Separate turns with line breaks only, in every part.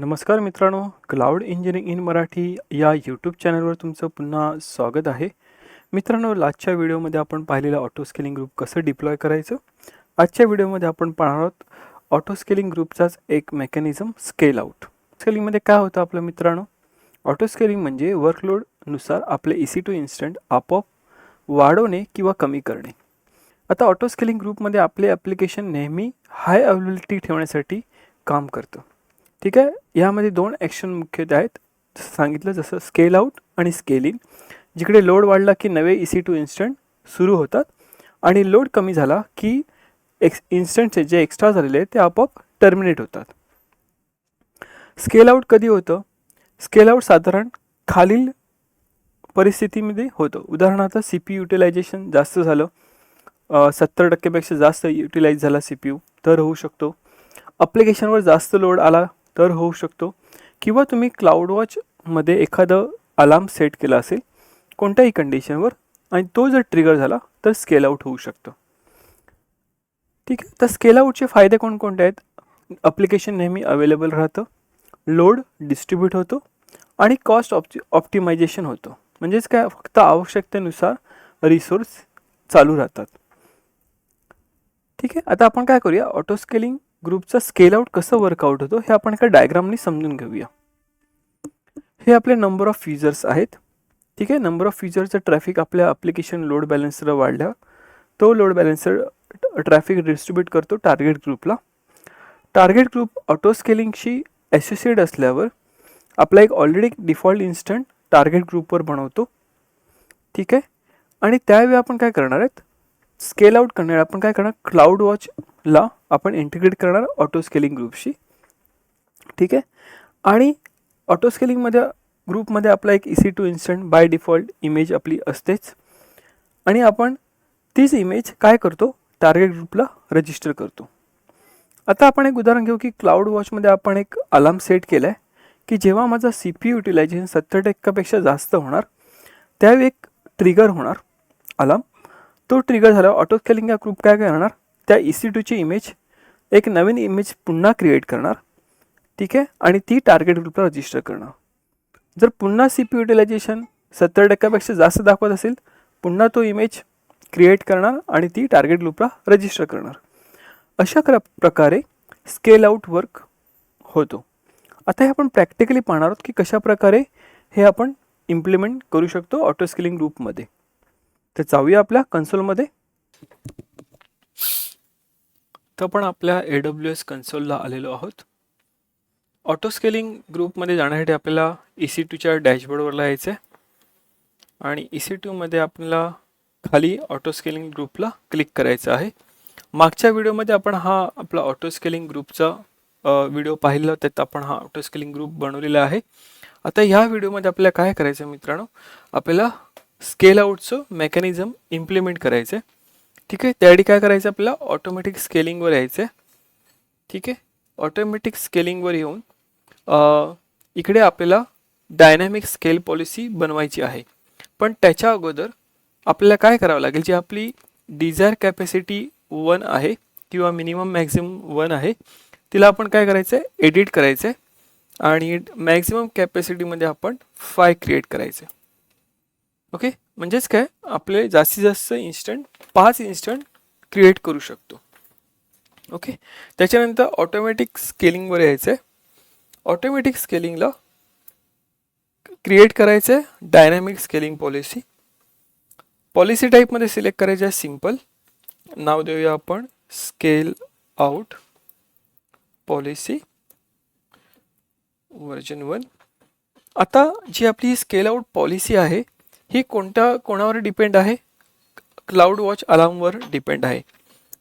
नमस्कार मित्रांनो cloud engineering in Marathi या यूट्यूब चॅनलवर तुमचं पुन्हा स्वागत आहे. मित्रांनो आजच्या व्हिडिओमध्ये आपण पाहिलेलं ऑटो स्केलिंग ग्रुप कसं डिप्लॉय करायचं? आजच्या व्हिडिओमध्ये आपण पाहणार आहोत ऑटो स्केलिंग ग्रुपचाच एक मेकॅनिझम स्केल आउट स्केलिंगमध्ये काय होतं आपलं मित्रांनो? ऑटो स्केलिंग म्हणजे वर्कलोडनुसार आपले ई सी टू इन्स्टंट आपोआप वाढवणे किंवा कमी करणे. आता ऑटो स्केलिंग ग्रुपमध्ये आपले ॲप्लिकेशन नेहमी हाय अवेलेबिलिटी ठेवण्यासाठी काम करतं. ठीक आहे? यामध्ये दोन ॲक्शन मुख्यतः आहेत जसं सांगितलं जसं स्केल आउट आणि स्केल इन जिकडे लोड वाढला की नवे ई सी टू इन्स्टंट सुरू होतात आणि लोड कमी झाला की एक्स इन्स्टंटचे जे एक्स्ट्रा झालेले आहेत ते आपोआप टर्मिनेट होतात. स्केल आउट कधी होतं? स्केल आउट साधारण खालील परिस्थितीमध्ये होतं. उदाहरणार्थ सी पी युटिलायझेशन जास्त झालं सत्तर टक्केपेक्षा जास्त युटिलाइज झाला सी पी यू तर होऊ शकतो. अप्लिकेशनवर जास्त लोड आला तर होऊ शकतो. किंवा तुम्ही क्लाउड वॉचमध्ये एखादं अलार्म सेट केला असेल कोणत्याही कंडिशनवर आणि तो जर ट्रिगर झाला तर स्केल आउट होऊ शकतो. ठीक आहे? तर स्केल आउटचे फायदे कोणकोणते आहेत? अप्लिकेशन नेहमी अवेलेबल राहतं लोड डिस्ट्रीब्यूट होतो आणि कॉस्ट ऑप्टि ऑप्टिमायझेशन होतं. म्हणजेच काय? फक्त आवश्यकतेनुसार रिसोर्स चालू राहतात. ठीक आहे? आता आपण काय करूया? ऑटो स्केलिंग ग्रुपचा स्केल आउट कसं वर्कआउट होतो हे आपण एका डायग्रामनी समजून घेऊया. हे आपले नंबर ऑफ युजर्स आहेत. ठीक आहे? नंबर ऑफ युजरचं ट्रॅफिक आपल्या ॲप्लिकेशन लोड बॅलन्सर वाढल्या तो लोड बॅलन्सर ट्रॅफिक डिस्ट्रीब्यूट करतो टार्गेट ग्रुपला टार्गेट ग्रुप ऑटो स्केलिंगशी ॲसोसिएट असल्यावर आपला एक ऑलरेडी डिफॉल्ट इन्स्टंट टार्गेट ग्रुपवर बनवतो. ठीक आहे? आणि त्यावेळी आपण काय करणार आहेत? स्केल आउट करणार. आपण काय करणार? क्लाउड वॉचला आपण इंटिग्रेट करणार ऑटो स्केलिंग ग्रुपशी. ठीक आहे? आणि ऑटो स्केलिंगमध्ये ग्रुपमध्ये आपला एक E C two instant by default image आपली असतेच. आणि आपण तीच इमेज काय करतो? टार्गेट ग्रुपला रजिस्टर करतो. आता आपण एक उदाहरण घेऊ की क्लाउड वॉचमध्ये आपण एक अलार्म सेट केला आहे की जेव्हा माझा सी पी युटिलायझेशन सत्तर टक्क्यापेक्षा जास्त होणार त्यावेळी एक ट्रिगर होणार अलार्म. तो ट्रिगर झाला ऑटो स्केलिंग या ग्रुप काय करणार? त्या ई सी टूची इमेज एक नवीन इमेज पुन्हा क्रिएट करणार. ठीक आहे? आणि ती टार्गेट ग्रुपला रजिस्टर करणार. जर पुन्हा सी पी युटिलायझेशन सत्तर टक्क्यापेक्षा जास्त दाखवत असेल पुन्हा तो इमेज क्रिएट करणार आणि ती टार्गेट ग्रुपला रजिस्टर करणार. अशा क्र प्रकारे स्केल आउट वर्क होतो. आता हे आपण प्रॅक्टिकली पाहणार आहोत की कशा प्रकारे हे आपण इम्प्लिमेंट करू शकतो ऑटो स्केलिंग ग्रुपमध्ये तर जाऊया आपल्या कन्सोलमध्ये तर आपण आपल्या ए डब्ल्यू एस कन्सोलला आलेलो आहोत. ऑटो स्केलिंग ग्रुपमध्ये जाण्यासाठी आपल्याला ई सी टूच्या डॅशबोर्डवरला यायचं आहे आणि ई सी टूमध्ये आपल्याला खाली ऑटो स्केलिंग ग्रुपला क्लिक करायचं आहे. मागच्या व्हिडिओमध्ये आपण हा आपला ऑटो स्केलिंग ग्रुपचा व्हिडिओ पाहिला त्यात आपण हा ऑटो स्केलिंग ग्रुप बनवलेला आहे. आता ह्या व्हिडिओमध्ये आपल्याला काय करायचं आहे मित्रांनो? आपल्याला स्केल आउटचं मेकॅनिझम इम्प्लिमेंट करायचं आहे. ठीक आहे? त्यासाठी काय करायचं आपल्याला? ऑटोमॅटिक स्केलिंगवर यायचं आहे. ठीक आहे? ऑटोमॅटिक स्केलिंगवर येऊन इकडे आपल्याला डायनॅमिक स्केल पॉलिसी बनवायची आहे. पण त्याच्या अगोदर आपल्याला काय करावं लागेल? जी आपली डिझायर कॅपॅसिटी वन आहे किंवा मिनिमम मॅक्झिमम वन आहे तिला आपण काय करायचं आहे? एडिट करायचं आहे. आणि मॅक्झिमम कॅपॅसिटीमध्ये आपण फाय क्रिएट करायचं आहे. ओके म्हणजेच काय? आपले जास्तीत जास्त इन्स्टंट पाच इन्स्टंट क्रिएट करू शकतो. ओके त्याच्यानंतर ऑटोमॅटिक स्केलिंगवर यायचं आहे ऑटोमॅटिक स्केलिंगला क्रिएट करायचं आहे डायनॅमिक स्केलिंग पॉलिसी पॉलिसी टाईपमध्ये सिलेक्ट करायचं आहे सिंपल नाव देऊया आपण scale out policy version one आता जी आपली स्केल आउट पॉलिसी आहे ही कोणत्या कोणावर डिपेंड आहे? क्लाउड वॉच अलार्मवर डिपेंड आहे.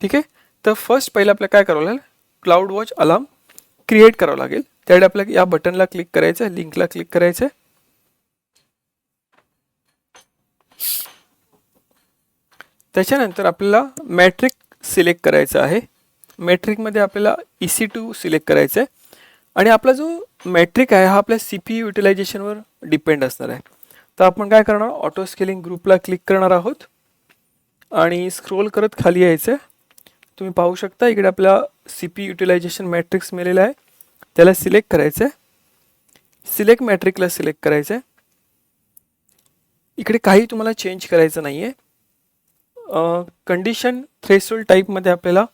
ठीक आहे? तर फर्स्ट पहिलं आपल्याला काय करावं लागेल? क्लाउड वॉच अलार्म क्रिएट करावं लागेल. त्यावेळी आपल्याला या बटनला क्लिक करायचं आहे लिंकला क्लिक करायचं आहे त्याच्यानंतर आपल्याला मॅट्रिक सिलेक्ट करायचं आहे. मॅट्रिकमध्ये आपल्याला ई सी टू सिलेक्ट करायचं आहे आणि आपला जो मॅट्रिक आहे हा आपल्या सी पी युटिलायझेशनवर डिपेंड असणार आहे. तर आपण काय करणार? ऑटो स्केलिंग ग्रुपला क्लिक करणार आहोत. आणि स्क्रोल करत खाली यायचं आहे तुम्ही पाहू शकता इकडे आपला सी पी युटिलायझेशन मॅट्रिक्स मिळेला आहे. त्याला सिलेक्ट करायचं आहे सिलेक्ट मॅट्रिकला सिलेक्ट करायचं आहे इकडे काही तुम्हाला चेंज करायचं नाही आहे कंडिशन थ्रेसोल टाईपमध्ये आपल्याला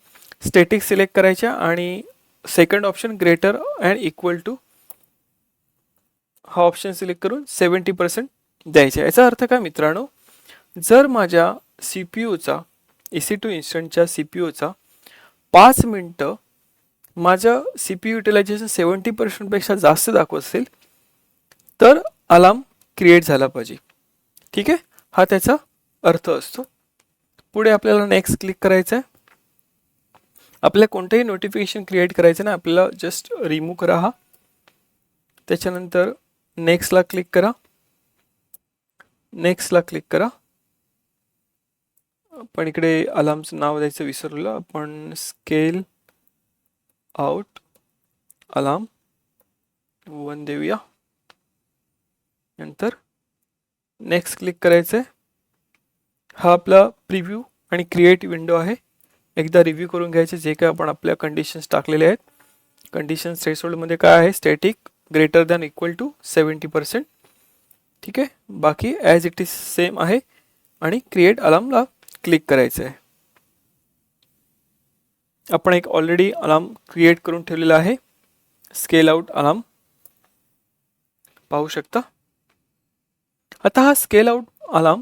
स्टेटिक सिलेक्ट करायच्या आणि second option greater and equal to हा ऑप्शन सिलेक्ट करून सेवन्टी पर्सेंट द्यायचा. याचा अर्थ काय मित्रांनो? जर माझ्या सी पी यूचा ए सी टू इन्स्टंटच्या सी पी यूचा पाच मिनटं माझं सी पी युटिलायझेशन सेवन्टी पर्सेंटपेक्षा जास्त दाखवत असेल तर अलार्म क्रिएट झाला पाहिजे. ठीक आहे? हा त्याचा अर्थ असतो. पुढे आपल्याला नेक्स्ट क्लिक करायचं आहे. आपल्याला कोणतंही नोटिफिकेशन क्रिएट करायचं ना आपल्याला जस्ट रिमूव्ह करा हा. त्याच्यानंतर नेक्स्टला क्लिक करा. नेक्स्टला क्लिक करा. आपण इकडे अलार्मचं नाव द्यायचं विसरलो. आपण स्केल आउट अलार्म वन देऊया. नंतर नेक्स्ट क्लिक करायचं आहे हा आपला प्रिव्ह्यू आणि क्रिएट विंडो आहे. एकदा रिव्ह्यू करून घ्यायचे जे काय आपण आपल्या कंडिशन्स टाकलेले आहेत. कंडिशन्स थ्रेशोल्डमध्ये काय आहे? Static greater than equal to seventy percent ठीक आहे? बाकी ॲज इट इज सेम आहे. आणि क्रिएट अलार्मला क्लिक करायचं आहे. आपण एक ऑलरेडी अलार्म क्रिएट करून ठेवलेला आहे. स्केल आउट अलार्म पाहू शकता? आता हा स्केल आउट अलार्म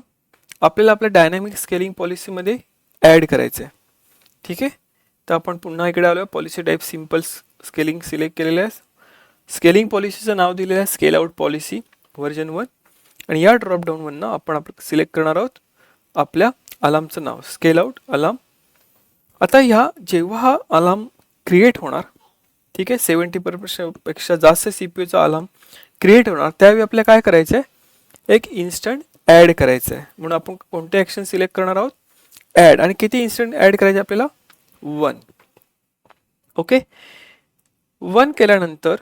आपल्याला आपल्या डायनॅमिक स्केलिंग पॉलिसीमध्ये ॲड करायचं आहे. ठीक आहे? तर आपण पुन्हा इकडे आलो आहे policy type simple scaling select केलेलं आहे. स्केलिंग पॉलिसीचं नाव दिलेलं आहे. Scale out policy version one आणि या ड्रॉपडाऊनवरनं आपण आपलं सिलेक्ट करणार आहोत. आपल्या अलार्मचं नाव स्केल आउट अलार्म आता ह्या जेव्हा हा अलार्म क्रिएट होणार ठीक आहे सेवन्टी पेक्षा जास्त सी पी यूचा अलार्म क्रिएट होणार त्यावेळी आपल्याला काय करायचं आहे एक इन्स्टंट ॲड करायचं आहे म्हणून आपण कोणते ॲक्शन सिलेक्ट करणार आहोत? ॲड आणि किती इन्स्टंट ॲड करायचे आपल्याला? वन ओके वन केल्यानंतर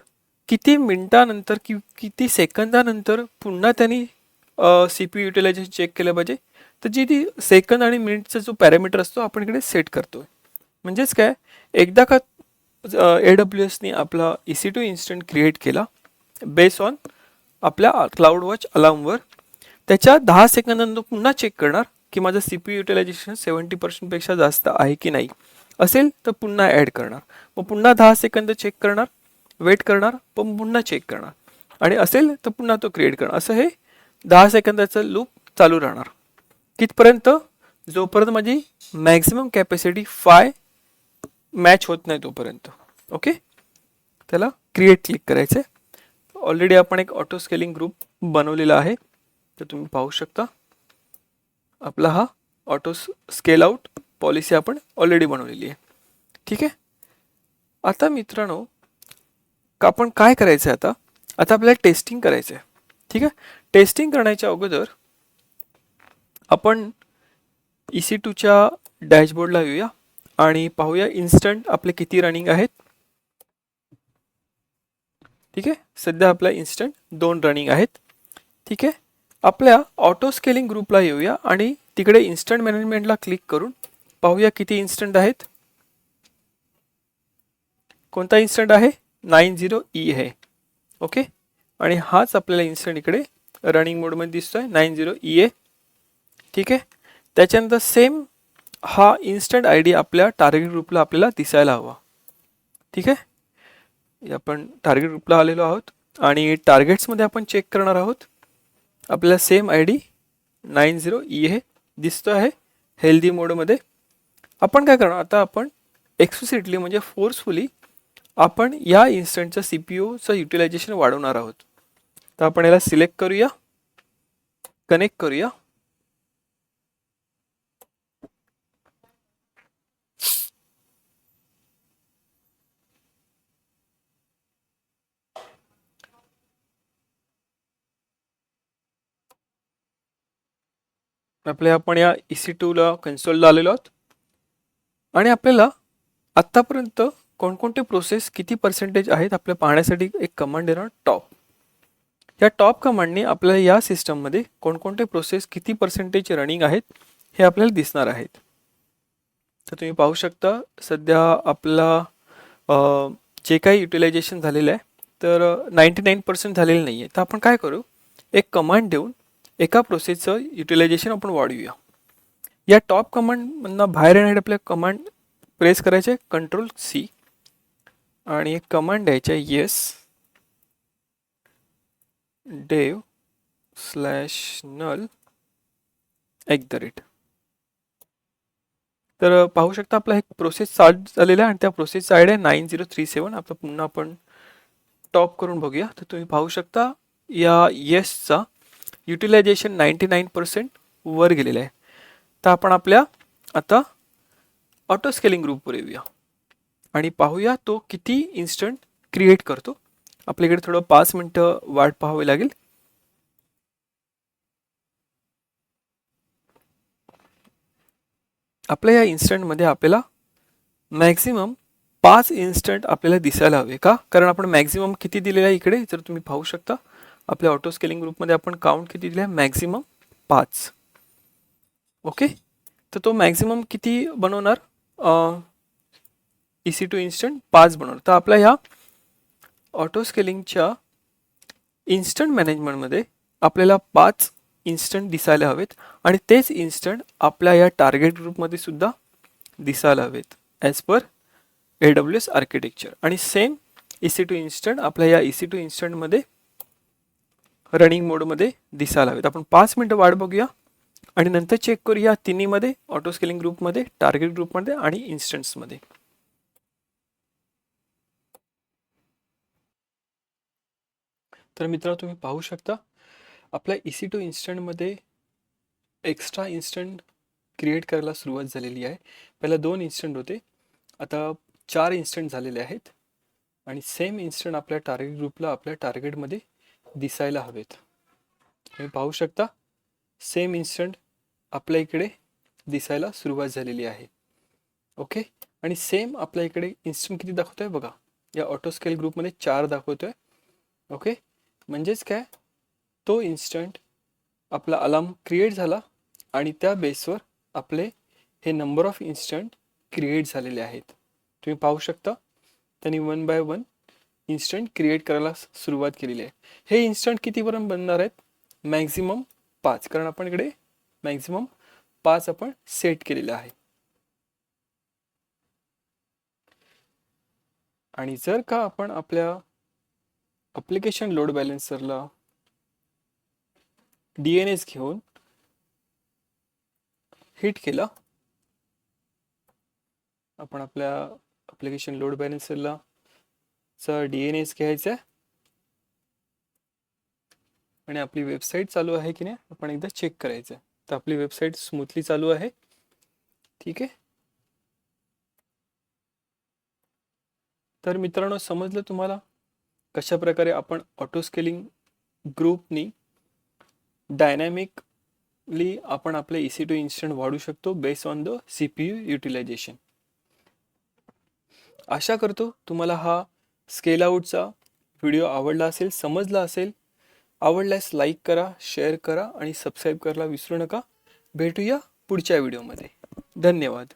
किती मिनटानंतर कि किती सेकंदानंतर पुन्हा त्यांनी सी पी युटिलायझेशन चेक केलं पाहिजे? तर जी ती सेकंद आणि मिनिटचा जो पॅरामीटर असतो आपण इकडे सेट करतो आहे म्हणजेच काय? एकदा का ए डब्ल्यू एसनी आपला E C two instant create केला बेस ऑन आपल्या क्लाउड वॉच अलार्मवर त्याच्या दहा सेकंदानंतर पुन्हा चेक करणार की माझं सी पी युटिलायझेशन सेवन्टी पर्सेंटपेक्षा जास्त आहे की नाही. असेल तर पुन्हा ॲड करणार. मग पुन्हा दहा सेकंद चेक करणार. वेट करणार पण पुन्हा चेक करणार. आणि असेल तर पुन्हा तो क्रिएट करणार. असं हे दहा सेकंदाचं लूप चालू राहणार. कितपर्यंत जोपर्यंत माझी मॅक्झिमम कॅपॅसिटी फाय मॅच होत नाही तोपर्यंत. ओके त्याला क्रिएट क्लिक करायचं आहे ऑलरेडी आपण एक ऑटो स्केलिंग ग्रुप बनवलेला आहे. तर तुम्ही पाहू शकता. आपला हा ऑटो स्केल आउट पॉलिसी आपण ऑलरेडी बनवलेली आहे. ठीक आहे? आता मित्रांनो का आपण काय करायचं आहे आता? आता आपल्याला टेस्टिंग करायचं आहे ठीक आहे? टेस्टिंग करण्याच्या अगोदर आपण ई सी टूच्या डॅशबोर्डला येऊया आणि पाहूया इन्स्टंट आपले किती रनिंग आहेत. ठीक आहे? सध्या आपल्या इन्स्टंट दोन रनिंग आहेत. ठीक आहे? आपल्या ऑटो स्केलिंग ग्रुपला येऊया आणि तिकडे इन्स्टंट मॅनेजमेंटला क्लिक करून पाहूया किती इन्स्टंट आहेत. कोणता इन्स्टंट आहे? नाईन झिरो ई आहे. ओके? आणि हाच आपल्याला इन्स्टंट इकडे रनिंग मोडमध्ये दिसतो आहे नाईन झिरो ई ए ठीक आहे? त्याच्यानंतर सेम हा इन्स्टंट आय डी आपल्या टार्गेट ग्रुपला आपल्याला दिसायला हवा. ठीक आहे? आपण टार्गेट ग्रुपला आलेलो आहोत. आणि टार्गेट्समध्ये आपण चेक करणार आहोत. आपल्याला same I D nine zero E हे दिसतो आहे. हेल्दी मोडमध्ये आपण काय करणार? आता आपण एक्सप्लिसिटली म्हणजे फोर्सफुली आपण या इन्स्टंटचं सी पी यूचं युटिलायझेशन वाढवणार आहोत. तर आपण याला सिलेक्ट करूया. कनेक्ट करूया. आपल्या आपण या ई सी टूला कन्सोलला आलेलो आहोत. आणि आपल्याला आत्तापर्यंत कोणकोणते प्रोसेस किती पर्सेंटेज आहेत आपल्या पाहण्यासाठी एक कमांड येणार टॉप या टॉप कमांडने आपल्याला या सिस्टममध्ये कोणकोणते प्रोसेस किती पर्सेंटेज रनिंग आहेत हे आपल्याला दिसणार आहेत. तर तुम्ही पाहू शकता सध्या आपला जे काही युटिलायझेशन झालेलं आहे तर नाईंटी नाईन पर्सेंट झालेलं नाही आहे तर आपण काय करू? एक कमांड देऊन एका प्रोसेसचं युटिलायझेशन आपण वाढवूया. या टॉप कमांडमधनं बाहेर येण्यासाठी आपल्या कमांड प्रेस करायचे कंट्रोल सी आणि एक कमांड द्यायचा yes dev slash null at the rate तर पाहू शकता आपला एक प्रोसेस स्टार्ट झालेला आहे आणि त्या प्रोसेसचा idea nine zero three seven आता पुन्हा आपण टॉप करून बघूया. तर तुम्ही पाहू शकता या येसचा युटिलायझेशन नाईंटी नाईन पर्सेंट वर गेलेलं आहे. तर आपण आपल्या आता ऑटो स्केलिंग ग्रुपवर येऊया. आणि पाहूया तो किती इन्स्टंट क्रिएट करतो. आपल्याकडे थोडं पाच मिनटं वाट पाहावी लागेल. आपल्या या इन्स्टंटमध्ये आपल्याला मॅक्झिमम पाच इन्स्टंट आपल्याला दिसायला हवे का? कारण आपण मॅक्झिमम किती दिलेलं आहे इकडे? जर तुम्ही पाहू शकता. आपल्या ऑटो स्केलिंग ग्रुपमध्ये आपण काउंट किती दिले आहे मॅक्झिमम पाच. ओके तर तो मॅक्झिमम किती बनवणार? ई सी टू इन्स्टंट पाच बनवणार तर आपल्या ह्या ऑटो स्केलिंगच्या इन्स्टंट मॅनेजमेंटमध्ये आपल्याला पाच इन्स्टंट दिसायला हवेत आणि तेच इन्स्टंट आपल्या या टार्गेट ग्रुपमध्ये सुद्धा दिसायला हवेत as per A W S architecture आणि same E C two instant आपल्या या ई सी टू इन्स्टंटमध्ये रनिंग मोडमध्ये दिसायला हवेत. आपण पाच मिनटं वाट बघूया आणि नंतर चेक करूया तिन्हीमध्ये ऑटो स्केलिंग ग्रुपमध्ये टार्गेट ग्रुपमध्ये आणि इन्स्टंट्समध्ये तर मित्रांनो तुम्ही पाहू शकता आपल्या ई सी टू इन्स्टंटमध्ये एक्स्ट्रा इन्स्टंट क्रिएट करायला सुरुवात झालेली आहे. पहिला दोन इन्स्टंट होते. आता चार इन्स्टंट झालेले आहेत आणि सेम इन्स्टंट आपल्या टार्गेट ग्रुपला आपल्या टार्गेटमध्ये दिसायला हवेत. तुम्ही पाहू शकता सेम इन्स्टंट आपल्या इकडे दिसायला सुरुवात झालेली आहे. ओके आणि सेम आपल्या इकडे इन्स्टंट किती दाखवतोय बघा. या ऑटो स्केल ग्रुपमध्ये चार दाखवतोय. ओके म्हणजेच काय? तो इन्स्टंट आपला अलार्म क्रिएट झाला आणि त्या बेसवर आपले हे नंबर ऑफ इन्स्टंट क्रिएट झालेले आहेत. तुम्ही पाहू शकता त्यांनी one by one instant create करायला सुरुवात केलेली आहे. हे इन्स्टंट कितीपर्यंत बनणार आहेत? मॅक्झिमम पाच. कारण आपण इकडे मॅक्झिमम पाच आपण सेट केलेलं आहे. आणि जर का आपण आपल्या अप्लिकेशन लोड बॅलेन्सरला डी एन एस घेऊन हिट केलं. आपण आपल्या अप्लिकेशन लोड बॅलेन्सरला चा डी एन एस घ्यायचा. आहे आणि आपली वेबसाईट चालू आहे की नाही आपण एकदा चेक करायचं. तर आपली वेबसाईट स्मूथली चालू आहे. ठीक आहे? तर मित्रांनो समजलं तुम्हाला? कशा प्रकारे आपण ऑटो स्केलिंग ग्रुपनी डायनॅमिकली आपण आपले ई सी टू इन्स्टंट वाढू शकतो base on the C P U utilization आशा करतो तुम्हाला हा स्केल आउटचा व्हिडिओ आवडला असेल समजला असेल. आवडल्यास लाईक करा शेअर करा आणि सबस्क्राईब करायला विसरू नका. भेटूया पुढच्या व्हिडिओमध्ये धन्यवाद.